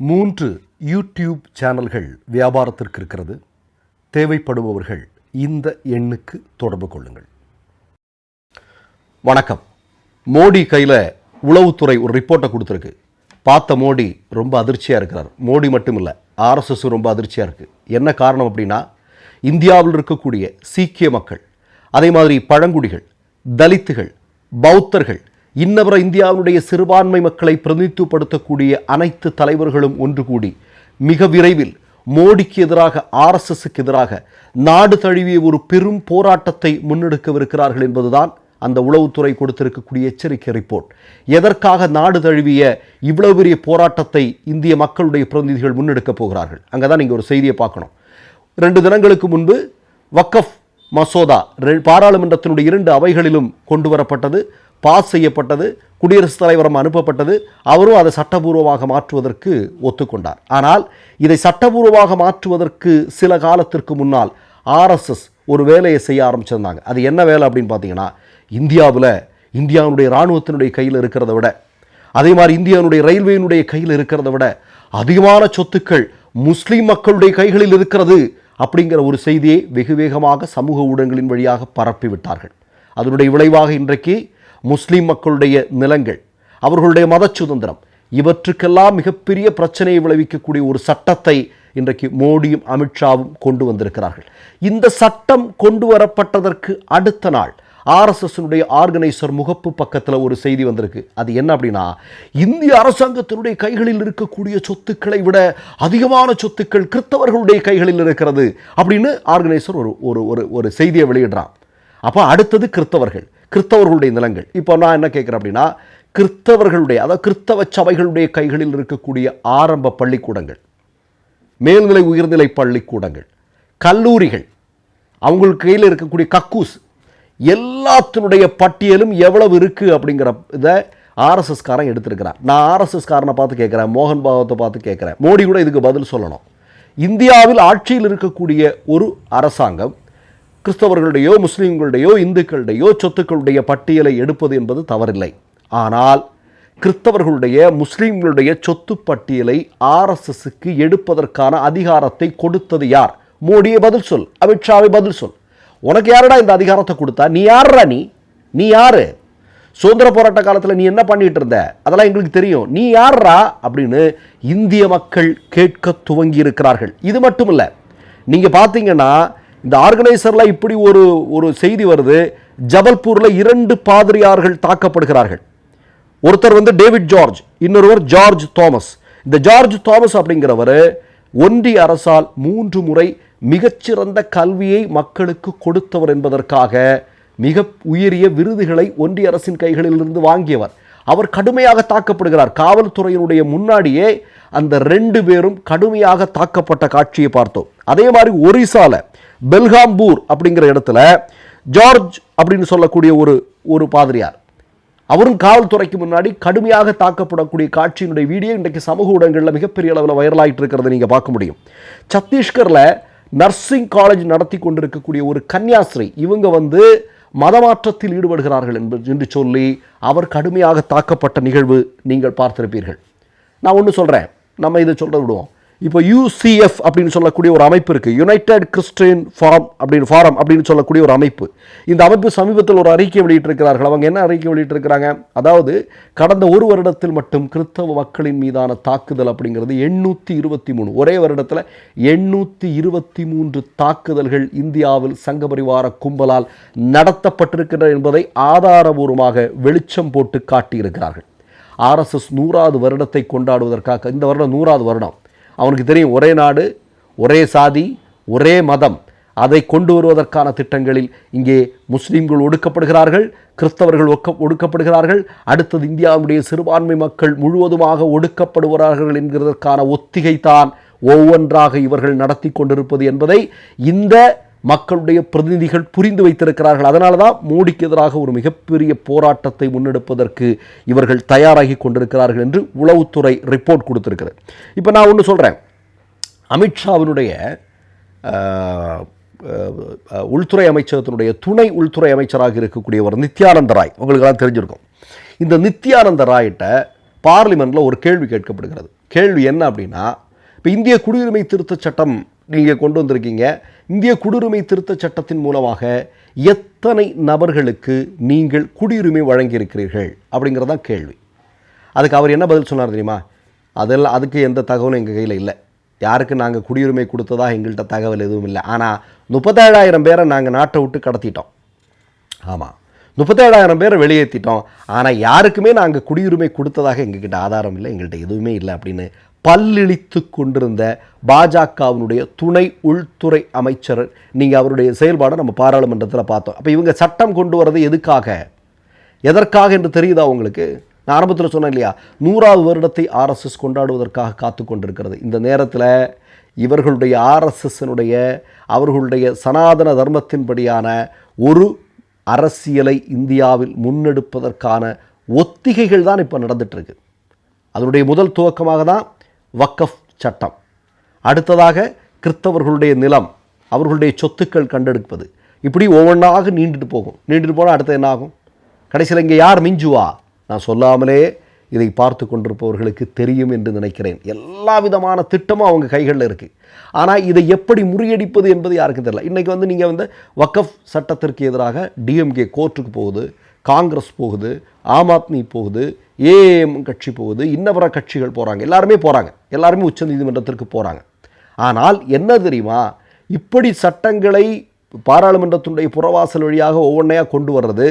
மூன்று யூடியூப் சேனல்கள் வியாபாரத்திற்கு இருக்கிறது. தேவைப்படுபவர்கள் இந்த எண்ணுக்கு தொடர்பு கொள்ளுங்கள். வணக்கம். மோடி கையில் உளவுத்துறை ஒரு ரிப்போர்ட்டை கொடுத்துருக்கு. பார்த்த மோடி ரொம்ப அதிர்ச்சியாக இருக்கிறார். மோடி மட்டும் இல்லை ஆர்எஸ்எஸ் ரொம்ப அதிர்ச்சியாக இருக்குது என்ன காரணம் அப்படின்னா இந்தியாவில் இருக்கக்கூடிய சீக்கிய மக்கள் அதே மாதிரி பழங்குடிகள் தலித்துகள் பௌத்தர்கள் இன்னவர இந்தியாவினுடைய சிறுபான்மை மக்களை பிரதிநிதித்துவப்படுத்தக்கூடிய அனைத்து தலைவர்களும் ஒன்று கூடி மிக விரைவில் மோடிக்கு எதிராக ஆர்எஸ்எஸ்க்கு எதிராக நாடு தழுவிய ஒரு பெரும் போராட்டத்தை முன்னெடுக்கவிருக்கிறார்கள் என்பதுதான் அந்த உளவுத்துறை கொடுத்திருக்கக்கூடிய எச்சரிக்கை ரிப்போர்ட். எதற்காக நாடு தழுவிய இவ்வளவு பெரிய போராட்டத்தை இந்திய மக்களுடைய பிரதிநிதிகள் முன்னெடுக்கப் போகிறார்கள்? அங்கே தான் நீங்கள் ஒரு செய்தியை பார்க்கணும். ரெண்டு தினங்களுக்கு முன்பு வக்கஃப் மசோதா ரெ- பாராளுமன்றத்தினுடைய இரண்டு அவைகளிலும் கொண்டு வரப்பட்டது பாஸ் செய்யப்பட்டது குடியரசுத் தலைவரம் அனுப்பப்பட்டது. அவரும் அதை சட்டபூர்வமாக மாற்றுவதற்கு ஒத்துக்கொண்டார். ஆனால் இதை சட்டபூர்வமாக மாற்றுவதற்கு சில காலத்திற்கு முன்னால் ஆர்எஸ்எஸ் ஒரு வேலையை செய்ய ஆரம்பிச்சிருந்தாங்க. அது என்ன வேலை அப்படின்னு பார்த்தீங்கன்னா இந்தியாவில் இந்தியாவுடைய இராணுவத்தினுடைய கையில் இருக்கிறத விட அதே மாதிரி இந்தியாவுடைய ரயில்வேயினுடைய கையில் இருக்கிறத விட அதிகமான சொத்துக்கள் முஸ்லீம் மக்களுடைய கைகளில் இருக்கிறது அப்படிங்கிற ஒரு செய்தியை வெகு வேகமாக சமூக ஊடகங்களின் வழியாக பரப்பிவிட்டார்கள். அதனுடைய விளைவாக இன்றைக்கு முஸ்லீம் மக்களுடைய நிலங்கள் அவர்களுடைய மத சுதந்திரம் இவற்றுக்கெல்லாம் மிகப்பெரிய பிரச்சனையை விளைவிக்கக்கூடிய ஒரு சட்டத்தை இன்றைக்கு மோடியும் அமித்ஷாவும் கொண்டு வந்திருக்கிறார்கள். இந்த சட்டம் கொண்டு வரப்பட்டதற்கு அடுத்த நாள் ஆர்எஸ்எஸ்னுடைய ஆர்கனைசர் முகப்பு பக்கத்தில் ஒரு செய்தி வந்திருக்கு. அது என்ன அப்படின்னா இந்திய அரசாங்கத்தினுடைய கைகளில் இருக்கக்கூடிய சொத்துக்களை விட அதிகமான சொத்துக்கள் கிறித்தவர்களுடைய கைகளில் இருக்கிறது அப்படின்னு ஆர்கனைசர் ஒரு ஒரு ஒரு ஒரு செய்தியை வெளியிடுறான். அப்போ அடுத்தது கிறித்தவர்கள். கிறிஸ்தவர்களுடைய நிலங்கள். இப்போ நான் என்ன கேட்குறேன் அப்படின்னா கிறிஸ்தவர்களுடைய அதாவது கிறிஸ்தவ சபைகளுடைய கைகளில் இருக்கக்கூடிய ஆரம்ப பள்ளிக்கூடங்கள் மேல்நிலை உயர்நிலை பள்ளிக்கூடங்கள் கல்லூரிகள் அவங்களுக்கு கையில் இருக்கக்கூடிய கக்கூஸ் எல்லாத்தினுடைய பட்டியலும் எவ்வளவு இருக்குது அப்படிங்கிற இதை ஆர்எஸ்எஸ்காரன் எடுத்திருக்கிறான் நான் ஆர்எஸ்எஸ்காரனை பார்த்து கேட்குறேன் மோகன் பாகவத்தை பார்த்து கேட்குறேன். மோடி கூட இதுக்கு பதில் சொல்லணும். இந்தியாவில் ஆட்சியில் இருக்கக்கூடிய ஒரு அரசாங்கம் கிறிஸ்தவர்களுடையோ முஸ்லீம்களுடையோ இந்துக்களுடையோ சொத்துக்களுடைய பட்டியலை எடுப்பது என்பது தவறில்லை. ஆனால் கிறிஸ்தவர்களுடைய முஸ்லீம்களுடைய சொத்து பட்டியலை ஆர்எஸ்எஸ்க்கு எடுப்பதற்கான அதிகாரத்தை கொடுத்தது யார்? மோடியை பதில் சொல் அமித்ஷாவை பதில் சொல். உனக்கு யாரடா இந்த அதிகாரத்தை கொடுத்தா? நீ யாருடா நீ? நீ யாரு? சுதந்திர போராட்ட காலத்தில் நீ என்ன பண்ணிட்டு இருந்த? அதெல்லாம் எங்களுக்கு தெரியும். நீ யார்ரா? அப்படின்னு இந்திய மக்கள் கேட்க துவங்கி இருக்கிறார்கள் இது மட்டும் இல்லை நீங்கள் பார்த்தீங்கன்னா இந்த ஆர்கனைசரில் இப்படி ஒரு ஒரு செய்தி வருது. ஜபல்பூரில் இரண்டு பாதிரியார்கள் தாக்கப்படுகிறார்கள். ஒருத்தர் வந்து டேவிட் ஜார்ஜ் இன்னொருவர் ஜார்ஜ் தாமஸ். இந்த ஜார்ஜ் தாமஸ் அப்படிங்கிறவர் ஒன்றிய அரசால் மூன்று முறை மிகச்சிறந்த கல்வியை மக்களுக்கு கொடுத்தவர் என்பதற்காக மிக உயரிய விருதுகளை ஒன்றிய அரசின் கைகளிலிருந்து வாங்கியவர். அவர் கடுமையாக தாக்கப்படுகிறார். காவல்துறையினுடைய முன்னாடியே அந்த ரெண்டு பேரும் கடுமையாக தாக்கப்பட்ட காட்சியை பார்த்தோம். அதே மாதிரி ஒரிசால பெல்காம்பூர் அப்படிங்கிற இடத்துல ஜார்ஜ் அப்படின்னு சொல்லக்கூடிய ஒரு ஒரு பாதிரியார். அவரும் காவல்துறைக்கு முன்னாடி கடுமையாக தாக்கப்படக்கூடிய காட்சியினுடைய வீடியோ இன்றைக்கு சமூக ஊடகங்களில் மிகப்பெரிய அளவில் வைரலாகிட்டு இருக்கிறத நீங்கள் பார்க்க முடியும். சத்தீஸ்கரில் நர்சிங் காலேஜ் நடத்தி கொண்டிருக்கக்கூடிய ஒரு கன்னியாஸ்ரீ இவங்க வந்து மதமாற்றத்தில் ஈடுபடுகிறார்கள் என்று சொல்லி அவர் கடுமையாக தாக்கப்பட்ட நிகழ்வு நீங்கள் பார்த்திருப்பீர்கள். நான் ஒன்று சொல்கிறேன் நம்ம இதை சொல்கிற விடுவோம். இப்போ யூசிஎஃப் அப்படின்னு சொல்லக்கூடிய ஒரு அமைப்பு இருக்குது யுனைடெட் கிறிஸ்டின் ஃபாரம் அப்படின்னு ஃபாரம் அப்படின்னு சொல்லக்கூடிய ஒரு அமைப்பு. இந்த அமைப்பு சமீபத்தில் ஒரு அறிக்கை வெளியிட்டிருக்கிறார்கள். அவங்க என்ன அறிக்கை வெளியிட்டிருக்கிறாங்க? அதாவது கடந்த ஒரு வருடத்தில் மட்டும் கிறிஸ்தவ மக்களின் மீதான தாக்குதல் அப்படிங்கிறது எண்ணூற்றி இருபத்தி மூணு. ஒரே வருடத்தில் எண்ணூற்றி இருபத்தி மூன்று தாக்குதல்கள் இந்தியாவில் சங்கபரிவார கும்பலால் நடத்தப்பட்டிருக்கின்றன என்பதை ஆதாரபூர்வமாக வெளிச்சம் போட்டு காட்டியிருக்கிறார்கள். ஆர்எஸ்எஸ் நூறாவது வருடத்தை கொண்டாடுவதற்காக இந்த வருடம் நூறாவது வருடம். அவனுக்கு தெரியும் ஒரே நாடு ஒரே சாதி ஒரே மதம். அதை கொண்டு வருவதற்கான திட்டங்களில் இங்கே முஸ்லீம்கள் ஒடுக்கப்படுகிறார்கள் கிறிஸ்தவர்கள் ஒக்க ஒடுக்கப்படுகிறார்கள். அடுத்தது இந்தியாவுடைய சிறுபான்மை மக்கள் முழுவதுமாக ஒடுக்கப்படுகிறார்கள் என்கிறதற்கான ஒத்திகைத்தான் ஒவ்வொன்றாக இவர்கள் நடத்தி கொண்டிருப்பது என்பதை இந்த மக்களுடைய பிரதிநிதிகள் புரிந்து வைத்திருக்கிறார்கள். அதனால தான் மோடிக்கு எதிராக ஒரு மிகப்பெரிய போராட்டத்தை முன்னெடுப்பதற்கு இவர்கள் தயாராகி கொண்டிருக்கிறார்கள் என்று உளவுத்துறை ரிப்போர்ட் கொடுத்திருக்கிறது. இப்போ நான் ஒன்று சொல்கிறேன் அமித்ஷாவினுடைய உள்துறை அமைச்சகத்தினுடைய துணை உள்துறை அமைச்சராக இருக்கக்கூடியவர் நித்யானந்த ராய். உங்களுக்கெல்லாம் தெரிஞ்சிருக்கும். இந்த நித்யானந்த ராய்கிட்ட பார்லிமெண்ட்டில் ஒரு கேள்வி கேட்கப்படுகிறது. கேள்வி என்ன அப்படின்னா இப்போ இந்திய குடியுரிமை திருத்தச் சட்டம் நீங்கள் கொண்டு வந்திருக்கீங்க. இந்திய குடியுரிமை திருத்தச் சட்டத்தின் மூலமாக எத்தனை நபர்களுக்கு நீங்கள் குடியுரிமை வழங்கியிருக்கிறீர்கள் அப்படிங்கிறது தான் கேள்வி. அதுக்கு அவர் என்ன பதில் சொன்னார் தெரியுமா? அதெல்லாம் அதுக்கு எந்த தகவலும் எங்கள் கையில் இல்லை. யாருக்கு நாங்கள் குடியுரிமை கொடுத்ததா எங்கள்கிட்ட தகவல் எதுவும் இல்லை. ஆனால் முப்பத்தேழாயிரம் பேரை நாங்கள் நாட்டை விட்டு கடத்திட்டோம். ஆமாம் முப்பத்தேழாயிரம் பேரை வெளியேற்றிட்டோம் ஆனால் யாருக்குமே நாங்கள் குடியுரிமை கொடுத்ததாக எங்ககிட்ட ஆதாரம் இல்லை எங்கள்கிட்ட எதுவுமே இல்லை அப்படின்னு பல்லிழித்து கொண்டிருந்த பாஜகவினுடைய துணை உள்துறை அமைச்சர் நீங்கள் அவருடைய செயல்பாடை நம்ம பாராளுமன்றத்தில் பார்த்தோம். அப்போ இவங்க சட்டம் கொண்டு வரது எதுக்காக? எதற்காக என்று தெரியுதா உங்களுக்கு? நான் ஆரம்பத்தில் சொன்னேன் இல்லையா நூறாவது வருடத்தை ஆர்எஸ்எஸ் கொண்டாடுவதற்காக காத்து கொண்டிருக்கிறது. இந்த நேரத்தில் இவர்களுடைய ஆர்எஸ்எஸ்னுடைய அவர்களுடைய சனாதன தர்மத்தின்படியான ஒரு அரசியலை இந்தியாவில் முன்னெடுப்பதற்கான ஒத்திகைகள் தான் இப்போ நடந்துட்டு அதனுடைய முதல் துவக்கமாக தான் வக்கஃப் சட்டம். அடுத்ததாக கிறிஸ்தவர்களுடைய நிலம் அவர்களுடைய சொத்துக்கள் கண்டெடுப்பது. இப்படி ஒவ்வொன்றாக நீண்டுட்டு போகும். நீண்டுட்டு போனால் அடுத்து என்ன ஆகும்? கடைசியில் இங்கே யார் மிஞ்சுவா? நான் சொல்லாமலே இதை பார்த்து கொண்டிருப்பவர்களுக்கு தெரியும் என்று நினைக்கிறேன். எல்லா விதமான திட்டமும் அவங்க கைகளில் இருக்குது ஆனால் இதை எப்படி முறியடிப்பது என்பது யாருக்கும் தெரியல. இன்றைக்கி வந்து நீங்கள் வந்து வக்கஃப் சட்டத்திற்கு எதிராக டிஎம்கே கோர்ட்டுக்கு போகுது காங்கிரஸ் போகுது ஆம் ஆத்மி போகுது ஏஎம் கட்சி போகுது இன்னவர கட்சிகள் போகிறாங்க எல்லாருமே போகிறாங்க எல்லாருமே உச்சநீதிமன்றத்திற்கு போகிறாங்க ஆனால் என்ன தெரியுமா? இப்படி சட்டங்களை பாராளுமன்றத்தினுடைய புறவாசல் வழியாக ஒவ்வொன்றையாக கொண்டு வர்றது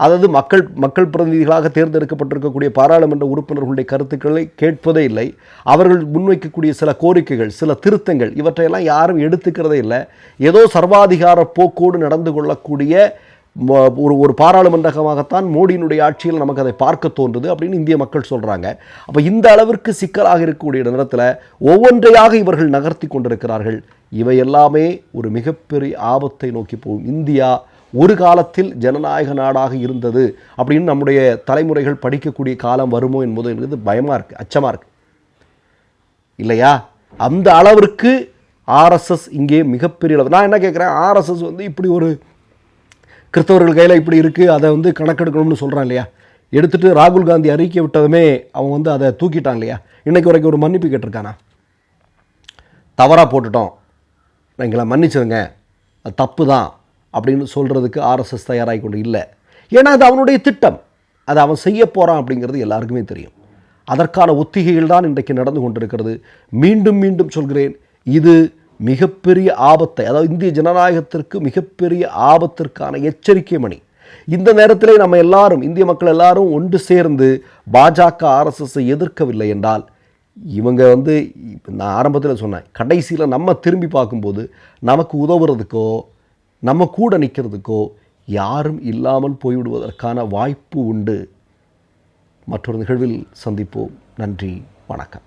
அதாவது மக்கள் மக்கள் பிரதிநிதிகளாக தேர்ந்தெடுக்கப்பட்டிருக்கக்கூடிய பாராளுமன்ற உறுப்பினர்களுடைய கருத்துக்களை கேட்பதே இல்லை அவர்கள் முன்வைக்கக்கூடிய சில கோரிக்கைகள் சில திருத்தங்கள் இவற்றையெல்லாம் யாரும் எடுத்துக்கிறதே இல்லை. ஏதோ சர்வாதிகார போக்கோடு நடந்து கொள்ளக்கூடிய ஒரு ஒரு பாராளுமன்றமாகத்தான் மோடியினுடைய ஆட்சியில் நமக்கு அதை பார்க்க தோன்றுது அப்படின்னு இந்திய மக்கள் சொல்கிறாங்க அப்போ இந்த அளவிற்கு சிக்கலாக இருக்கக்கூடிய நேரத்தில் ஒவ்வொன்றையாக இவர்கள் நகர்த்தி கொண்டிருக்கிறார்கள். இவை எல்லாமே ஒரு மிகப்பெரிய ஆபத்தை நோக்கி போகும். இந்தியா ஒரு காலத்தில் ஜனநாயக நாடாக இருந்தது அப்படின்னு நம்முடைய தலைமுறைகள் படிக்கக்கூடிய காலம் வருமோ என்பது என்பது பயமாக இருக்குது அச்சமாக இருக்குது இல்லையா? அந்த அளவிற்கு ஆர்எஸ்எஸ் இங்கே மிகப்பெரிய அளவு. நான் என்ன கேட்குறேன் ஆர்எஸ்எஸ் வந்து இப்படி ஒரு கிறிஸ்தவர்கள் கையில் இப்படி இருக்குது அதை வந்து கணக்கெடுக்கணும்னு சொல்கிறான் இல்லையா? எடுத்துட்டு ராகுல் காந்தி அறிக்கை விட்டதுமே அவன் வந்து அதை தூக்கிட்டான் இல்லையா? இன்றைக்கு வரைக்கும் ஒரு மன்னிப்பு கேட்டிருக்கானா? தவறாக போட்டுட்டோம். எங்களை மன்னிச்சிருங்க. அது தப்பு தான் அப்படின்னு சொல்கிறதுக்கு ஆர்எஸ்எஸ் தயாராகி கொண்டு இல்லை. ஏன்னா அது அவனுடைய திட்டம். அதை அவன் செய்ய போகிறான் அப்படிங்கிறது எல்லாருக்குமே தெரியும். அதற்கான ஒத்திகைகள் தான் இன்றைக்கு நடந்து கொண்டிருக்கிறது. மீண்டும் மீண்டும் சொல்கிறேன் இது மிகப்பெரிய ஆபத்தை அதாவது இந்திய ஜனநாயகத்திற்கு மிகப்பெரிய ஆபத்திற்கான எச்சரிக்கை மணி. இந்த நேரத்திலே நம்ம எல்லாரும் இந்திய மக்கள் எல்லாரும் ஒன்று சேர்ந்து பாஜக ஆர்எஸ்எஸ்ஸை எதிர்க்கவில்லை என்றால் இவங்க வந்து நான் ஆரம்பத்தில் சொன்னேன் கடைசியில் நம்ம திரும்பி பார்க்கும்போது நமக்கு உதவுறதுக்கோ நம்ம கூட நிற்கிறதுக்கோ யாரும் இல்லாமல் போய்விடுவதற்கான வாய்ப்பு உண்டு. மற்றொரு நிகழ்வில் சந்திப்போம். நன்றி வணக்கம்.